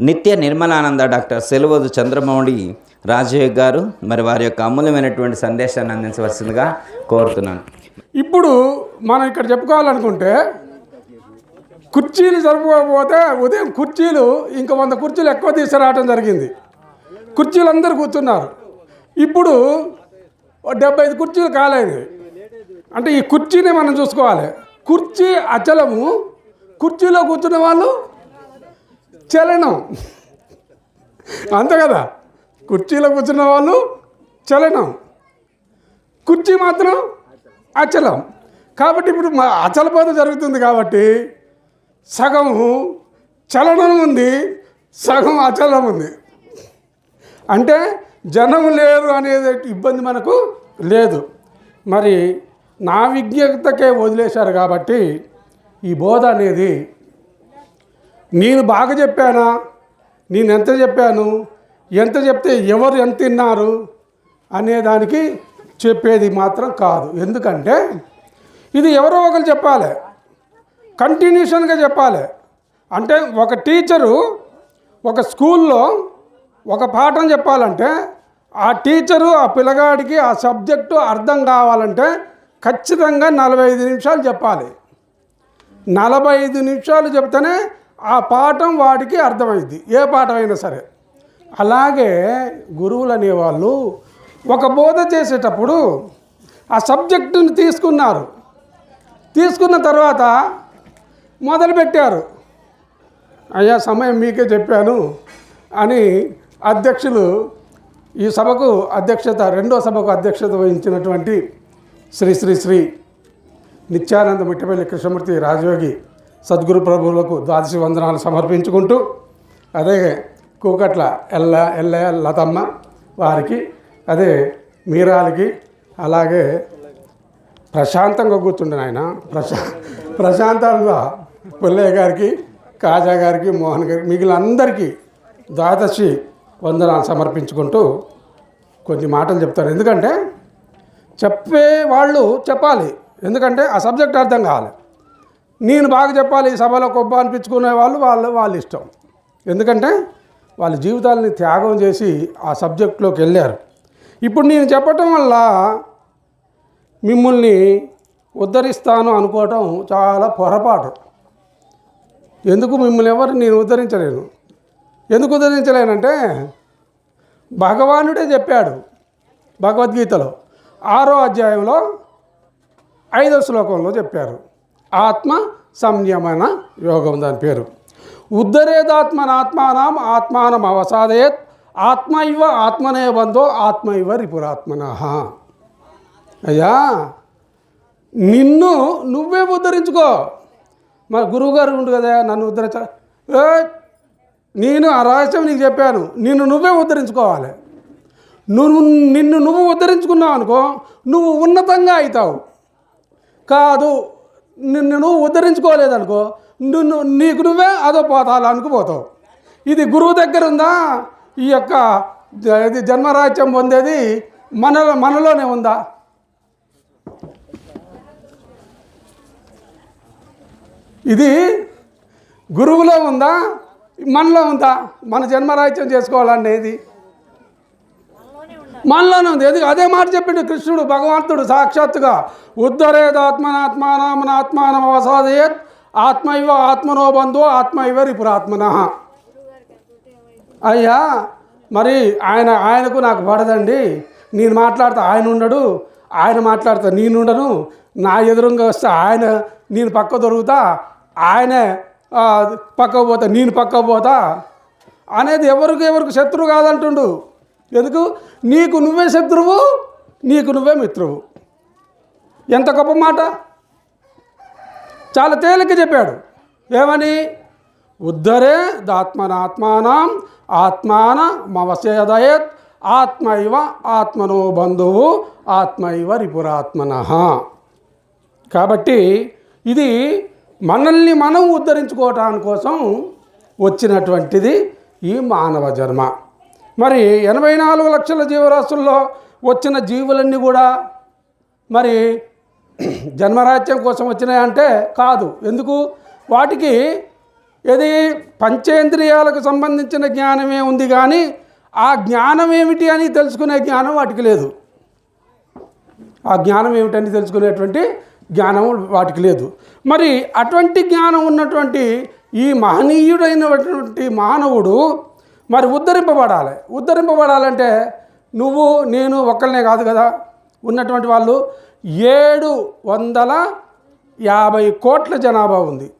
నిత్య నిర్మలానంద డాక్టర్ సెలవోజు చంద్రమౌళి రాజయ్య గారు మరి వారి యొక్క అమూల్యమైనటువంటి సందేశాన్ని అందించవలసిందిగా కోరుతున్నాను. ఇప్పుడు మనం ఇక్కడ చెప్పుకోవాలనుకుంటే కుర్చీలు జరుపుకోకపోతే ఉదయం కుర్చీలు ఇంకా వంద కుర్చీలు ఎక్కువ తీసుకురావడం జరిగింది. కుర్చీలు అందరు కూర్చున్నారు. ఇప్పుడు డెబ్బై ఐదు కుర్చీలు కాలేదు అంటే ఈ కుర్చీని మనం చూసుకోవాలి. కుర్చీ అచలము. కుర్చీలో కూర్చున్న వాళ్ళు చలనం. అంతే కదా? కుర్చీలో కూర్చున్న వాళ్ళు చలనం. కుర్చీ మాత్రం అచలం. కాబట్టి ఇప్పుడు మా అచలబోధ జరుగుతుంది కాబట్టి సగం చలనం ఉంది సగం అచలం ఉంది. అంటే జనం లేరు అనేది ఇబ్బంది మనకు లేదు. మరి నా విజ్ఞతకే వదిలేశారు కాబట్టి ఈ బోధ అనేది నేను బాగా చెప్పానా? నేను ఎంత చెప్పాను? ఎంత చెప్తే ఎవరు ఎంత తిన్నారు? అనేదానికి చెప్పేది మాత్రం కాదు. ఎందుకంటే ఇది ఎవరో ఒకరు చెప్పాలి. కంటిన్యూషన్గా చెప్పాలి. అంటే ఒక టీచరు ఒక స్కూల్లో ఒక పాఠం చెప్పాలంటే ఆ టీచరు ఆ పిల్లగాడికి ఆ సబ్జెక్టు అర్థం కావాలంటే ఖచ్చితంగా నలభై ఐదు నిమిషాలు చెప్పాలి. నలభై ఐదు నిమిషాలు చెప్తేనే ఆ పాఠం వాడికి అర్థమైంది. ఏ పాఠం అయినా సరే. అలాగే గురువులు అనేవాళ్ళు ఒక బోధ చేసేటప్పుడు ఆ సబ్జెక్టుని తీసుకున్నారు. తీసుకున్న తర్వాత మొదలుపెట్టారు. అయ్యా సమయం మీకే చెప్పాను అని అధ్యక్షులు ఈ సభకు అధ్యక్షత రెండో సభకు అధ్యక్షత వహించినటువంటి శ్రీ శ్రీ శ్రీ నిత్యానంద మిట్టపల్లి కృష్ణమూర్తి రాజయోగి సద్గురు ప్రభువులకు ద్వాదశి వందనాలు సమర్పించుకుంటూ అదే కూకట్ల ఎల్ల ఎల్ల లతమ్మ వారికి అదే మీరాలకి అలాగే ప్రశాంతంగా కూర్చుండే ఆయన ప్రశా ప్రశాంతంగా పుల్లయ్య గారికి కాజా గారికి మోహన్ గారికి మిగిలిన అందరికీ ద్వాదశి వందనాలు సమర్పించుకుంటూ కొన్ని మాటలు చెప్తారు. ఎందుకంటే చెప్పే వాళ్ళు చెప్పాలి. ఎందుకంటే ఆ సబ్జెక్ట్ అర్థం కావాలి. నేను బాగా చెప్పాలి ఈ సభలో గొప్ప అనిపించుకునే వాళ్ళు వాళ్ళు వాళ్ళ ఇష్టం. ఎందుకంటే వాళ్ళ జీవితాలని త్యాగం చేసి ఆ సబ్జెక్ట్లోకి వెళ్ళారు. ఇప్పుడు నేను చెప్పటం వల్ల మిమ్మల్ని ఉద్ధరిస్తాను అనుకోవటం చాలా పొరపాటు. ఎందుకు మిమ్మల్ని ఎవరు నేను ఉద్ధరించలేను. ఎందుకు ఉద్ధరించలేనంటే భగవానుడే చెప్పాడు భగవద్గీతలో ఆరో అధ్యాయంలో ఐదో శ్లోకంలో చెప్పారు. ఆత్మ సంయమన యోగం దాని పేరు. ఉద్ధరేదాత్మనాత్మానం ఆత్మానం అవసాదయత్. ఆత్మ ఇవ ఆత్మనే బంధో ఆత్మ ఇవ రిపురాత్మన. అయ్యా నిన్ను నువ్వే ఉద్ధరించుకో. మా గురువుగారు ఉండు కదా నన్ను ఉద్ధరించ ఏ, నేను ఆ రహస్యం నీకు చెప్పాను. నిన్ను నువ్వే ఉద్ధరించుకోవాలి. నువ్వు నిన్ను నువ్వు ఉద్ధరించుకున్నావు అనుకో నువ్వు ఉన్నతంగా అవుతావు. కాదు నిన్ను నువ్వు ఉద్ధరించుకోలేదనుకో నిన్ను నీకు నువ్వే అదో పోతాలకు పోతావు. ఇది గురువు దగ్గర ఉందా? ఈ యొక్క ఇది జన్మరాజ్యం పొందేది మనలో మనలోనే ఉందా? ఇది గురువులో ఉందా? మనలో ఉందా? మన జన్మరాహిత్యం చేసుకోవాలనేది. మనలోనే ఉంది. ఎందుకు అదే మాట చెప్పిండు కృష్ణుడు భగవంతుడు సాక్షాత్తుగా. ఉద్ధరేదాత్మనాత్మానామన ఆత్మానం అవసాదయత్. ఆత్మ ఇవ ఆత్మనో బంధు ఆత్మ ఇవ రిపురాత్మన. అయ్యా మరి ఆయన ఆయనకు నాకు పడదండి. నేను మాట్లాడితే ఆయన ఉండడు. ఆయన మాట్లాడితే నేనుండను నా ఎదురుగా వస్తే ఆయన నేను పక్క దొరుకుతా. ఆయనే పక్క పక్కకు పోతా నేను పక్కకు పోతా. అనేది ఎవరికి ఎవరికి శత్రువు కాదంటుండు. ఎందుకు? నీకు నువ్వే శత్రువు నీకు నువ్వే మిత్రువు. ఎంత గొప్ప మాట. చాలా తేలిక చెప్పాడు. ఏమని? ఉద్ధరే దాత్మనాత్మానం ఆత్మాన మవసేదయత్ ఆత్మ ఇవ ఆత్మనో బంధువు ఆత్మ ఇవ రిపురాత్మన. కాబట్టి ఇది మనల్ని మనం ఉద్ధరించుకోవటానికి కోసం వచ్చినటువంటిది ఈ మానవ జన్మ. మరి ఎనభై నాలుగు లక్షల జీవరాశుల్లో వచ్చిన జీవులన్నీ కూడా మరి జన్మరాజ్యం కోసం వచ్చినాయంటే కాదు. ఎందుకు? వాటికి ఇది పంచేంద్రియాలకు సంబంధించిన జ్ఞానమే ఉంది కానీ ఆ జ్ఞానం ఏమిటి అని తెలుసుకునే జ్ఞానం వాటికి లేదు. ఆ జ్ఞానం ఏమిటని తెలుసుకునేటువంటి జ్ఞానం వాటికి లేదు. మరి అటువంటి జ్ఞానం ఉన్నటువంటి ఈ మహనీయుడైనటువంటి మానవుడు మరి ఉద్ధరింపబడాలి. ఉద్ధరింపబడాలంటే నువ్వు నేను ఒక్కళ్ళనే కాదు కదా. ఉన్నటువంటి వాళ్ళు ఏడు వందల యాభై కోట్ల జనాభా ఉంది.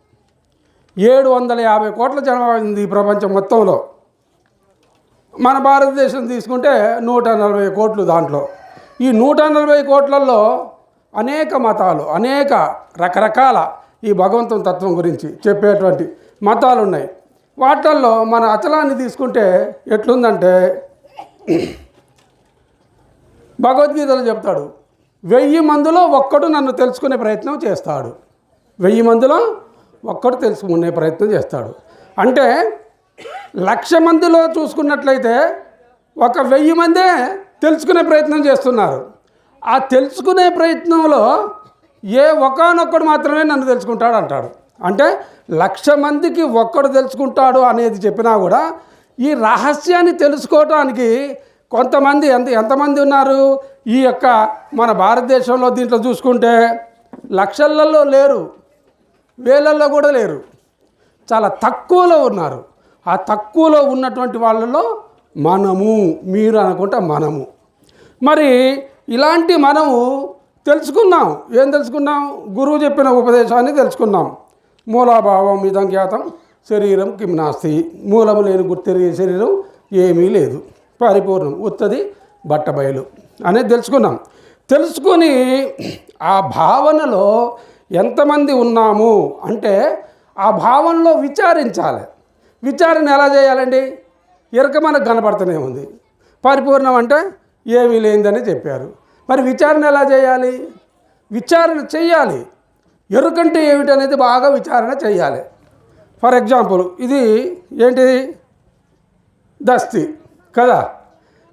ఏడు వందల యాభై కోట్ల జనాభా ఉంది ఈ ప్రపంచం మొత్తంలో. మన భారతదేశం తీసుకుంటే నూట నలభై కోట్లు దాంట్లో. ఈ నూట నలభై కోట్లలో అనేక మతాలు అనేక రకరకాల ఈ భగవంతుని తత్వం గురించి చెప్పేటువంటి మతాలు ఉన్నాయి వాటిల్లో మన అచలాన్ని తీసుకుంటే ఎట్లుందంటే భగవద్గీతలో చెప్తాడు వెయ్యి మందిలో ఒక్కడు నన్ను తెలుసుకునే ప్రయత్నం చేస్తాడు. వెయ్యి మందిలో ఒక్కడు తెలుసుకునే ప్రయత్నం చేస్తాడు. అంటే లక్ష మందిలో చూసుకున్నట్లయితే ఒక వెయ్యి మందే తెలుసుకునే ప్రయత్నం చేస్తున్నారు. ఆ తెలుసుకునే ప్రయత్నంలో ఏ ఒకనొక్కడు మాత్రమే నన్ను తెలుసుకుంటాడు అంటాడు అంటే లక్ష మందికి ఒక్కడు తెలుసుకుంటాడు అనేది చెప్పినా కూడా ఈ రహస్యాన్ని తెలుసుకోవటానికి కొంతమంది ఎంత ఎంతమంది ఉన్నారు? ఈ యొక్క మన భారతదేశంలో దీంట్లో చూసుకుంటే లక్షలలో లేరు వేలల్లో కూడా లేరు. చాలా తక్కువలో ఉన్నారు. ఆ తక్కువలో ఉన్నటువంటి వాళ్ళలో మనము మీరు అనుకుంటా మనము. మరి ఇలాంటి మనము తెలుసుకున్నాం. ఏం తెలుసుకున్నాం? గురువు చెప్పిన ఉపదేశాన్ని తెలుసుకున్నాం. మూలాభావం ఇదం జ్ఞాతం శరీరం కిం నాస్తి. మూలము లేని గుర్తెరిగే శరీరం ఏమీ లేదు. పరిపూర్ణం ఉత్తది బట్టబయలు అనేది తెలుసుకున్నాం. తెలుసుకొని ఆ భావనలో ఎంతమంది ఉన్నాము అంటే ఆ భావనలో విచారించాలి. విచారణ ఎలా చేయాలండి? ఎరక మనకు కనపడుతూనే ఉంది. పరిపూర్ణం అంటే ఏమీ లేనిదని చెప్పారు. మరి విచారణ ఎలా చేయాలి? విచారణ చేయాలి. ఎరుకంటే ఏమిటనేది బాగా విచారణ చేయాలి. ఫర్ ఎగ్జాంపుల్ ఇది ఏంటిది? దస్తి కదా?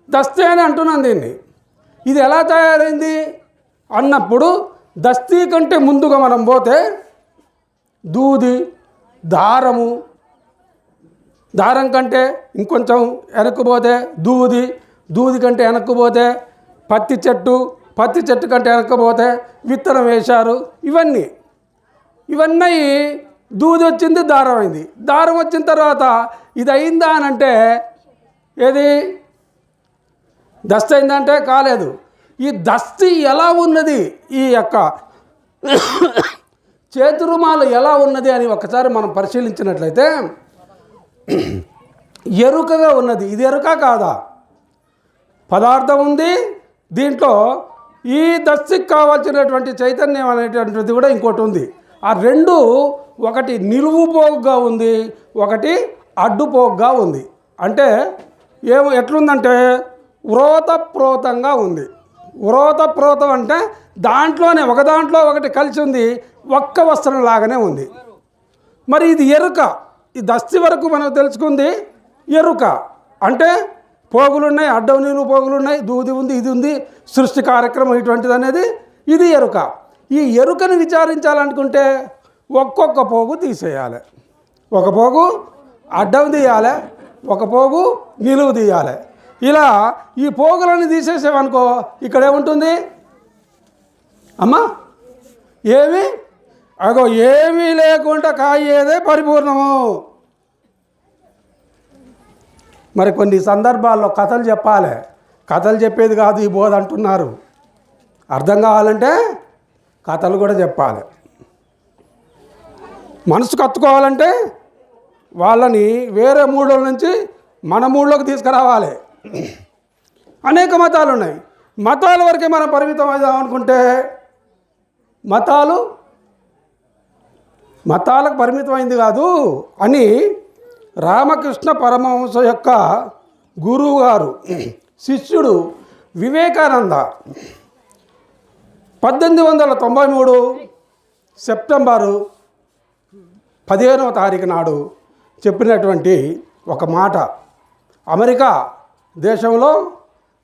దస్తి అని అంటున్నాను దీన్ని. ఇది ఎలా తయారైంది? అన్నప్పుడు దస్తీ కంటే ముందుగా మనం పోతే దూది దారము దారం కంటే ఇంకొంచెం వెనక్కుపోతే దూది దూది కంటే వెనక్కుపోతే పత్తి చెట్టు పత్తి చెట్టు కంటే వెనక్కపోతే విత్తనం వేశారు. ఇవన్నీ ఇవన్నీ దూది వచ్చింది దారం అయింది. దారం వచ్చిన తర్వాత ఇది అయిందా అని అంటే ఏది? దస్తి అయిందంటే కాలేదు. ఈ దస్తి ఎలా ఉన్నది? ఈ యొక్క చేతురుమాలు ఎలా ఉన్నది అని ఒకసారి మనం పరిశీలించినట్లయితే ఎరుకగా ఉన్నది. ఇది ఎరుక కాదా? పదార్థం ఉంది. దీంట్లో ఈ దస్తికి కావాల్సినటువంటి చైతన్యం అనేటువంటిది కూడా ఇంకోటి ఉంది. ఆ రెండు ఒకటి నిలువు పోగుగా ఉంది ఒకటి అడ్డుపోగుగా ఉంది. అంటే ఏమో ఎట్లుందంటే వ్రోతప్రోతంగా ఉంది. వ్రోతప్రోతం అంటే దాంట్లోనే ఒక దాంట్లో ఒకటి కలిసి ఉంది ఒక్క వస్త్రం లాగానే ఉంది. మరి ఇది ఎరుక. ఈ దస్తి వరకు మనం తెలుసుకుంది ఎరుక. అంటే పోగులు ఉన్నాయి అడ్డం నీళ్ళు పోగులు ఉన్నాయి దూది ఉంది ఇది ఉంది సృష్టి కార్యక్రమం ఇటువంటిది అనేది ఇది ఎరుక. ఈ ఎరుకను విచారించాలనుకుంటే ఒక్కొక్క పోగు తీసేయాలి. ఒక పోగు అడ్డం తీయాలి ఒక పోగు నిలువు తీయాలి. ఇలా ఈ పోగులను తీసేసామనుకో ఇక్కడ ఏముంటుంది? అమ్మా ఏమి? అగో ఏమీ లేకుండా కాయేదే పరిపూర్ణము. మరి కొన్ని సందర్భాల్లో కథలు చెప్పాలి. కథలు చెప్పేది కాదు ఈ బోధ అంటున్నారు. అర్థం కావాలంటే కథలు కూడా చెప్పాలి. మనసు కత్తుకోవాలంటే వాళ్ళని వేరే మూడోల నుంచి మన మూడులోకి తీసుకురావాలి. అనేక మతాలు ఉన్నాయి. మతాల వరకే మనం పరిమితం అవుదాం అనుకుంటే మతాలు మతాలకు పరిమితమైంది కాదు అని రామకృష్ణ పరమహంస యొక్క గురువు గారు శిష్యుడు వివేకానంద పద్దెనిమిది వందల తొంభై మూడు సెప్టెంబరు పదిహేనవ తారీఖు నాడు చెప్పినటువంటి ఒక మాట. అమెరికా దేశంలో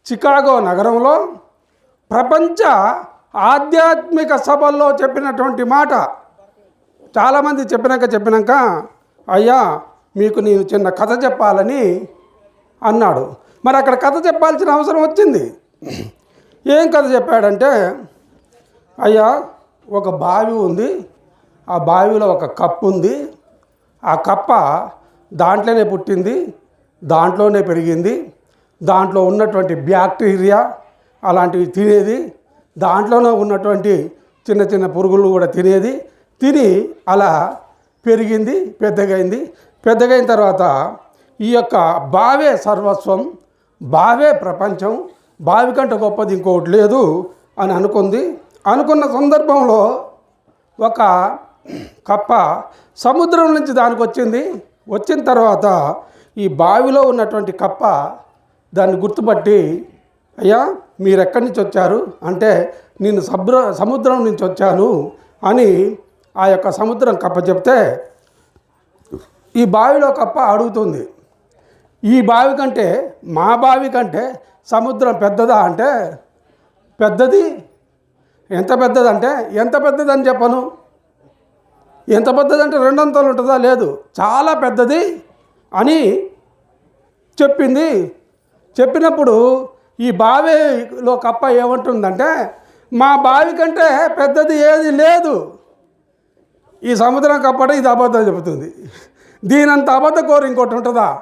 చికాగో నగరంలో ప్రపంచ ఆధ్యాత్మిక సభల్లో చెప్పినటువంటి మాట. చాలామంది చెప్పినాక చెప్పినాక అయ్యా మీకు నేను చిన్న కథ చెప్పాలని అన్నాడు. మరి అక్కడ కథ చెప్పాల్సిన అవసరం వచ్చింది. ఏం కథ చెప్పాడంటే అయ్యా ఒక బావి ఉంది. ఆ బావిలో ఒక కప్పు ఉంది. ఆ కప్ప దాంట్లోనే పుట్టింది దాంట్లోనే పెరిగింది. దాంట్లో ఉన్నటువంటి బ్యాక్టీరియా అలాంటివి తినేది దాంట్లోనే ఉన్నటువంటి చిన్న చిన్న పురుగులు కూడా తినేది తిని అలా పెరిగింది పెద్దగైంది. పెద్దగైన తర్వాత ఈ యొక్క బావే సర్వస్వం బావే ప్రపంచం బావి కంటే గొప్పది ఇంకోటి లేదు అని అనుకుంది. అనుకున్న సందర్భంలో ఒక కప్ప సముద్రం నుంచి దానికి వచ్చింది. వచ్చిన తర్వాత ఈ బావిలో ఉన్నటువంటి కప్ప దాన్ని గుర్తుపట్టి అయ్యా మీరు ఎక్కడి నుంచి వచ్చారు? అంటే నేను సముద్ర సముద్రం నుంచి వచ్చాను అని ఆ యొక్క సముద్రం కప్ప చెప్తే ఈ బావిలో కప్ప అడుగుతుంది. ఈ బావి కంటే మా బావి కంటే సముద్రం పెద్దదా? అంటే పెద్దది ఎంత పెద్దదంటే ఎంత పెద్దదని చెప్పను. ఎంత పెద్దదంటే రెండంతలు ఉంటుందా? లేదు. చాలా పెద్దది అని చెప్పింది. చెప్పినప్పుడు ఈ బావిలో కప్ప ఏమంటుందంటే మా బావి కంటే పెద్దది ఏది లేదు. ఈ సముద్రం కప్పట ఇది అబద్ధం చెబుతుంది. దీనంత అబద్ధ కోరు ఇంకోటి ఉంటుందా?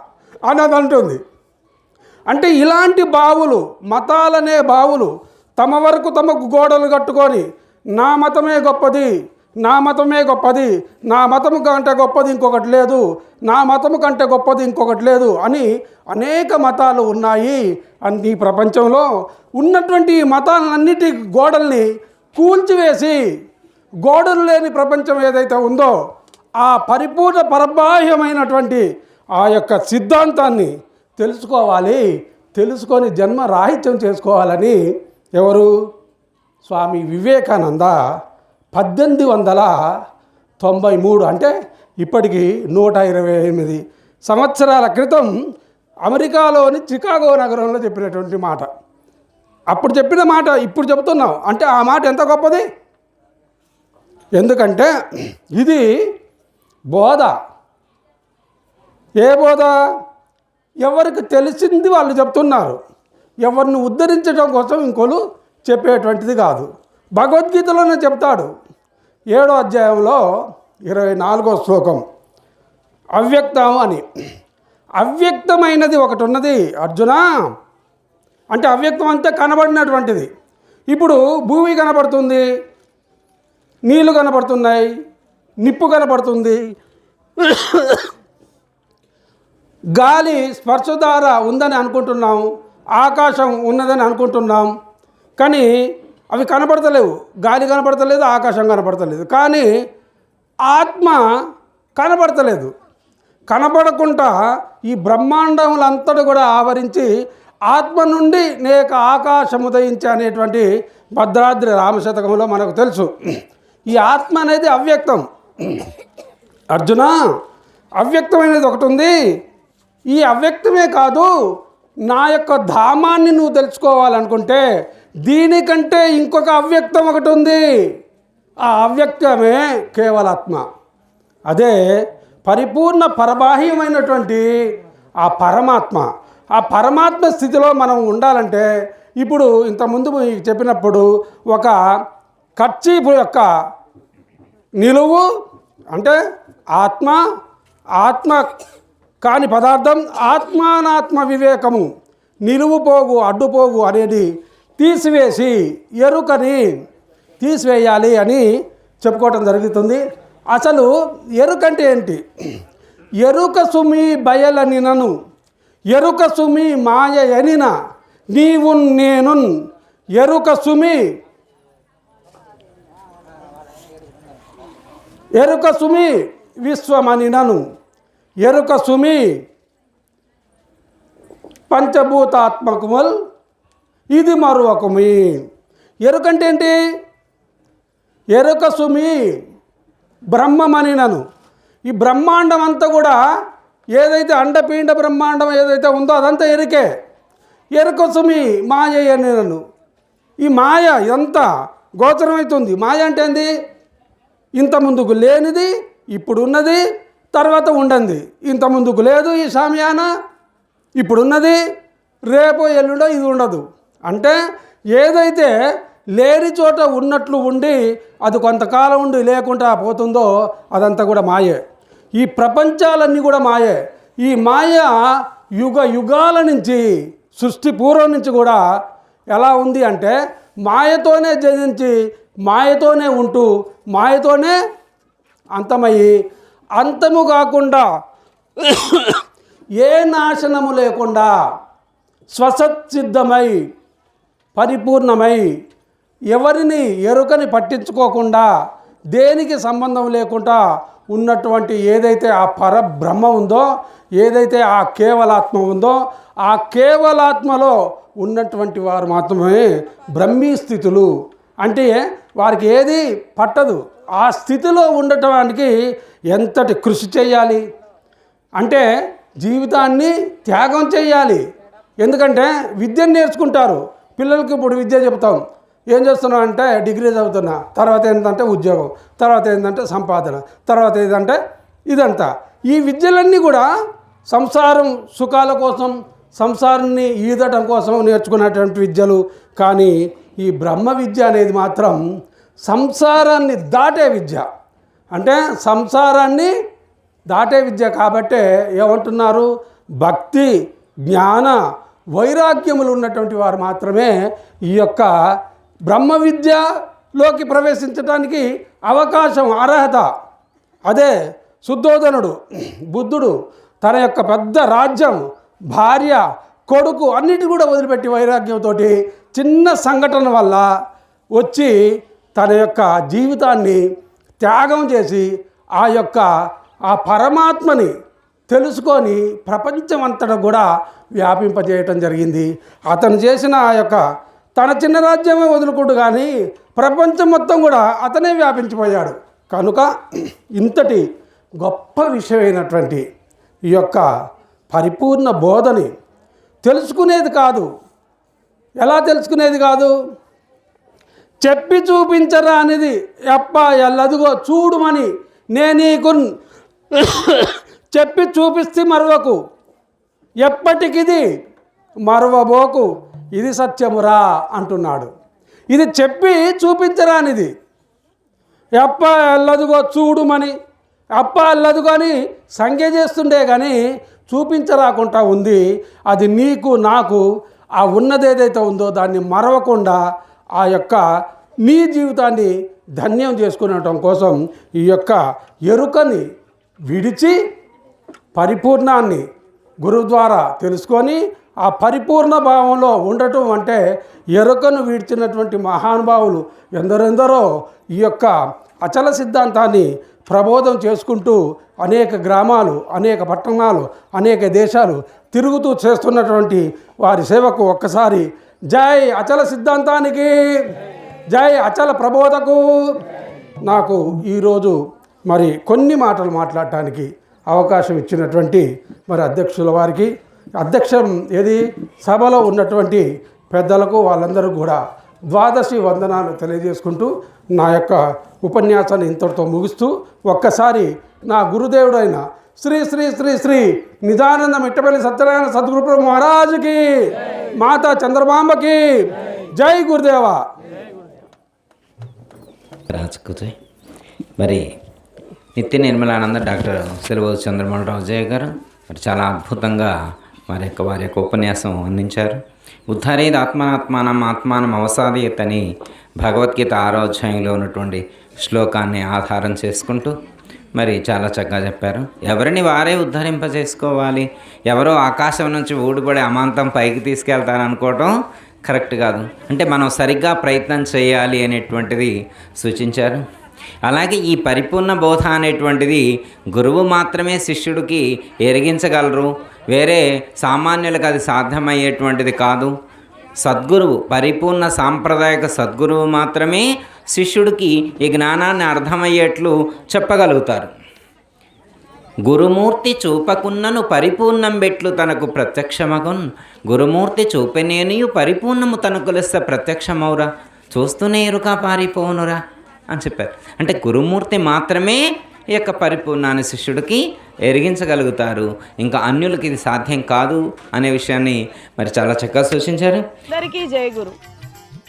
అన్నది అంటుంది. అంటే ఇలాంటి బావులు మతాలనే బావులు తమ వరకు తమకు గోడలు కట్టుకొని నా మతమే గొప్పది నా మతమే గొప్పది నా మతము కంటే గొప్పది ఇంకొకటి లేదు నా మతము కంటే గొప్పది ఇంకొకటి లేదు అని అనేక మతాలు ఉన్నాయి. అని ఈ ప్రపంచంలో ఉన్నటువంటి మతాలన్నిటి గోడల్ని కూల్చివేసి గోడలు లేని ప్రపంచం ఏదైతే ఉందో ఆ పరిపూర్ణ పరబాహ్యమైనటువంటి ఆ యొక్క సిద్ధాంతాన్ని తెలుసుకోవాలి తెలుసుకొని జన్మ రాహిత్యం చేసుకోవాలని ఎవరు? స్వామి వివేకానంద పద్దెనిమిది వందల తొంభై మూడు అంటే ఇప్పటికి నూట ఇరవై ఎనిమిది సంవత్సరాల క్రితం అమెరికాలోని చికాగో నగరంలో చెప్పినటువంటి మాట. అప్పుడు చెప్పిన మాట ఇప్పుడు చెబుతున్నాం. అంటే ఆ మాట ఎంత గొప్పది? ఎందుకంటే ఇది బోధ. ఏ బోధ? ఎవరికి తెలిసింది వాళ్ళు చెప్తున్నారు. ఎవరిని ఉద్ధరించడం కోసం ఇంకోలు చెప్పేటువంటిది కాదు. భగవద్గీతలోనే చెప్తాడు. ఏడో అధ్యాయంలో ఇరవై నాలుగో శ్లోకం. అవ్యక్తం అని. అవ్యక్తమైనది ఒకటి ఉన్నది అర్జున. అంటే అవ్యక్తం అంటే కనబడినటువంటిది. ఇప్పుడు భూమి కనబడుతుంది నీళ్ళు కనబడుతున్నాయి నిప్పు కనబడుతుంది. గాలి స్పర్శ ద్వారా ఉందని అనుకుంటున్నాం. ఆకాశం ఉన్నదని అనుకుంటున్నాం. కానీ అవి కనబడతలేవు గాలి కనపడతలేదు ఆకాశం కనబడతలేదు కానీ ఆత్మ కనపడతలేదు. కనబడకుండా ఈ బ్రహ్మాండములంతటా కూడా ఆవరించి ఆత్మ నుండి నేక ఆకాశం ఉదయించే అనేటువంటి భద్రాద్రి రామశతకంలో మనకు తెలుసు. ఈ ఆత్మ అనేది అవ్యక్తం. అర్జున అవ్యక్తమైనది ఒకటి ఉంది. ఈ అవ్యక్తమే కాదు నా యొక్క ధామాన్ని నువ్వు తెలుసుకోవాలనుకుంటే దీనికంటే ఇంకొక అవ్యక్తం ఒకటి ఉంది. ఆ అవ్యక్తమే కేవలాత్మ. అదే పరిపూర్ణ పరబాహ్యమైనటువంటి ఆ పరమాత్మ. ఆ పరమాత్మ స్థితిలో మనం ఉండాలంటే ఇప్పుడు ఇంతకుముందు మీకు చెప్పినప్పుడు ఒక కర్చీపు యొక్క నిలువు అంటే ఆత్మ ఆత్మ కాని పదార్థం ఆత్మానాత్మ వివేకము నిలువుపోగు అడ్డుపోగు అనేది తీసివేసి ఎరుకని తీసివేయాలి అని చెప్పుకోవటం జరుగుతుంది. అసలు ఎరుకంటే ఏంటి? ఎరుక సుమి బయలనినను ఎరుక సుమి మాయ ఎనిన నీవు నేను ఎరుక సుమి ఎరుక సుమి విశ్వమనినను. ఎరుక సుమి పంచభూతాత్మకముల్ ఇది మరొకమి ఎరుకంటే ఏంటి ఎరుక సుమి బ్రహ్మమని నను ఈ బ్రహ్మాండం అంతా కూడా ఏదైతే అండపిండ బ్రహ్మాండం ఏదైతే ఉందో అదంతా ఎరుకే. ఎరుక సుమి మాయ అని నన్ను ఈ మాయ ఎంత గోచరమవుతుంది? మాయ అంటే ఏంది? ఇంత ముందుకు లేనిది ఇప్పుడు ఉన్నది తర్వాత ఉండంది. ఇంత ముందుకు లేదు ఈ సామ్యాన ఇప్పుడున్నది రేపో ఎల్లుండో ఇది ఉండదు. అంటే ఏదైతే లేని చోట ఉన్నట్లు ఉండి అది కొంతకాలం ఉండి లేకుండా పోతుందో అదంతా కూడా మాయే. ఈ ప్రపంచాలన్నీ కూడా మాయే. ఈ మాయ యుగ యుగాల నుంచి సృష్టి పూర్వం నుంచి కూడా ఎలా ఉంది అంటే మాయతోనే జనించి మాయతోనే ఉంటూ మాయతోనే అంతమయ్యి అంతము కాకుండా ఏ నాశనము లేకుండా స్వసత్సిద్ధమై పరిపూర్ణమై ఎవరిని ఎరుకని పట్టించుకోకుండా దేనికి సంబంధం లేకుండా ఉన్నటువంటి ఏదైతే ఆ పరబ్రహ్మ ఉందో ఏదైతే ఆ కేవలాత్మ ఉందో ఆ కేవలాత్మలో ఉన్నటువంటి వారు మాత్రమే బ్రహ్మీ స్థితులు. అంటే వారికి ఏది పట్టదు. ఆ స్థితిలో ఉండటానికి ఎంతటి కృషి చేయాలి? అంటే జీవితాన్ని త్యాగం చేయాలి. ఎందుకంటే విద్యను నేర్చుకుంటారు. పిల్లలకి ఇప్పుడు విద్య చెప్తాం. ఏం చేస్తున్నావు అంటే డిగ్రీ చదువుతున్నా. తర్వాత ఏంటంటే ఉద్యోగం. తర్వాత ఏంటంటే సంపాదన. తర్వాత ఏంటంటే ఇదంతా. ఈ విద్యలన్నీ కూడా సంసారం సుఖాల కోసం సంసారాన్ని ఈదటం కోసం నేర్చుకునేటువంటి విద్యలు. కానీ ఈ బ్రహ్మ విద్య అనేది మాత్రం సంసారాన్ని దాటే విద్య. అంటే సంసారాన్ని దాటే విద్య కాబట్టే ఏమంటున్నారు? భక్తి జ్ఞాన వైరాగ్యములు ఉన్నటువంటి వారు మాత్రమే ఈ యొక్క బ్రహ్మ విద్యలోకి ప్రవేశించడానికి అవకాశం అర్హత. అదే శుద్ధోదనుడు బుద్ధుడు తన యొక్క పెద్ద రాజ్యం భార్య కొడుకు అన్నిటి కూడా వదిలిపెట్టి వైరాగ్యంతో చిన్న సంఘటన వల్ల వచ్చి తన యొక్క జీవితాన్ని త్యాగం చేసి ఆ యొక్క ఆ పరమాత్మని తెలుసుకొని ప్రపంచమంతటా కూడా వ్యాపింపజేయటం జరిగింది. అతను చేసిన ఆ యొక్క తన చిన్న రాజ్యమే వదులుకుంటూ కానీ ప్రపంచం మొత్తం కూడా అతనే వ్యాపించిపోయాడు. కనుక ఇంతటి గొప్ప విషయమైనటువంటి ఈ యొక్క పరిపూర్ణ బోధని తెలుసుకునేది కాదు. ఎలా తెలుసుకునేది కాదు? చెప్పి చూపించరా అనేది ఎప్ప ఎల్లదుగో చూడుమని నేను నీకు చెప్పి చూపిస్తే మరవకు. ఎప్పటికిది మరవబోకు. ఇది సత్యమురా అంటున్నాడు. ఇది చెప్పి చూపించరానిది ఎప్ప ఎల్లదుగో చూడుమని అప్ప అల్లదుగో అని సంఖ్య చేస్తుండే కానీ చూపించరాకుండా ఉంది. అది నీకు నాకు ఆ ఉన్నది ఏదైతే ఉందో దాన్ని మరవకుండా ఆ యొక్క మీ జీవితాన్ని ధన్యం చేసుకునటం కోసం ఈ యొక్క ఎరుకని విడిచి పరిపూర్ణాన్ని గురువు ద్వారా తెలుసుకొని ఆ పరిపూర్ణ భావంలో ఉండటం అంటే ఎరుకను వీడ్చినటువంటి మహానుభావులు ఎందరెందరో ఈ యొక్క అచల సిద్ధాంతాన్ని ప్రబోధం చేసుకుంటూ అనేక గ్రామాలు అనేక పట్టణాలు అనేక దేశాలు తిరుగుతూ చేస్తున్నటువంటి వారి సేవకు ఒక్కసారి జై అచల సిద్ధాంతానికి జై అచల ప్రబోధకు. నాకు ఈరోజు మరి కొన్ని మాటలు మాట్లాడటానికి అవకాశం ఇచ్చినటువంటి మరి అధ్యక్షుల వారికి అధ్యక్షం ఏది? సభలో ఉన్నటువంటి పెద్దలకు వాళ్ళందరూ కూడా ద్వాదశి వందనాలు తెలియజేసుకుంటూ నా యొక్క ఉపన్యాసాన్ని ఇంతటితో ముగిస్తూ ఒక్కసారి నా గురుదేవుడైన శ్రీ శ్రీ శ్రీ శ్రీ నిదానంద మిట్టపల్లి సత్యనారాయణ సద్గురు మహారాజుకి మాతా చంద్రబాంబకి జై గురుదేవ. రాజకుజయ్ మరి నిత్య నిర్మలానంద డాక్టర్ సెలవు చంద్రమోహన్ జయ గారు మరి చాలా అద్భుతంగా వారి యొక్క వారి యొక్క ఉపన్యాసం అందించారు. ఉద్ధారేది ఆత్మానాత్మానం ఆత్మానం అవసాదీయత్ అని భగవద్గీత ఆరో అధ్యాయంలో ఉన్నటువంటి శ్లోకాన్ని ఆధారం చేసుకుంటూ మరి చాలా చక్కగా చెప్పారు. ఎవరిని వారే ఉద్ధరింపజేసుకోవాలి. ఎవరో ఆకాశం నుంచి ఊడిపడి అమాంతం పైకి తీసుకెళ్తారనుకోవటం కరెక్ట్ కాదు. అంటే మనం సరిగ్గా ప్రయత్నం చేయాలి అనేటువంటిది సూచించారు. అలాగే ఈ పరిపూర్ణ బోధ అనేటువంటిది గురువు మాత్రమే శిష్యుడికి ఎరిగించగలరు. వేరే సామాన్యులకు అది సాధ్యమయ్యేటువంటిది కాదు. సద్గురువు పరిపూర్ణ సాంప్రదాయక సద్గురువు మాత్రమే శిష్యుడికి ఈ జ్ఞానాన్ని అర్థమయ్యేట్లు చెప్పగలుగుతారు. గురుమూర్తి చూపకున్నను పరిపూర్ణం బెట్లు తనకు ప్రత్యక్షమగున్. గురుమూర్తి చూపనేనియు పరిపూర్ణము తనకు లెస్స ప్రత్యక్షమవురా చూస్తూనే ఎరుక పారిపోనురా అని చెప్పారు. అంటే గురుమూర్తి మాత్రమే ఈ యొక్క పరిపూర్ణాన్ని శిష్యుడికి ఎరిగించగలుగుతారు. ఇంకా అన్యులకి ఇది సాధ్యం కాదు అనే విషయాన్ని మరి చాలా చక్కగా సూచించారు. అందరికీ జయ గురు.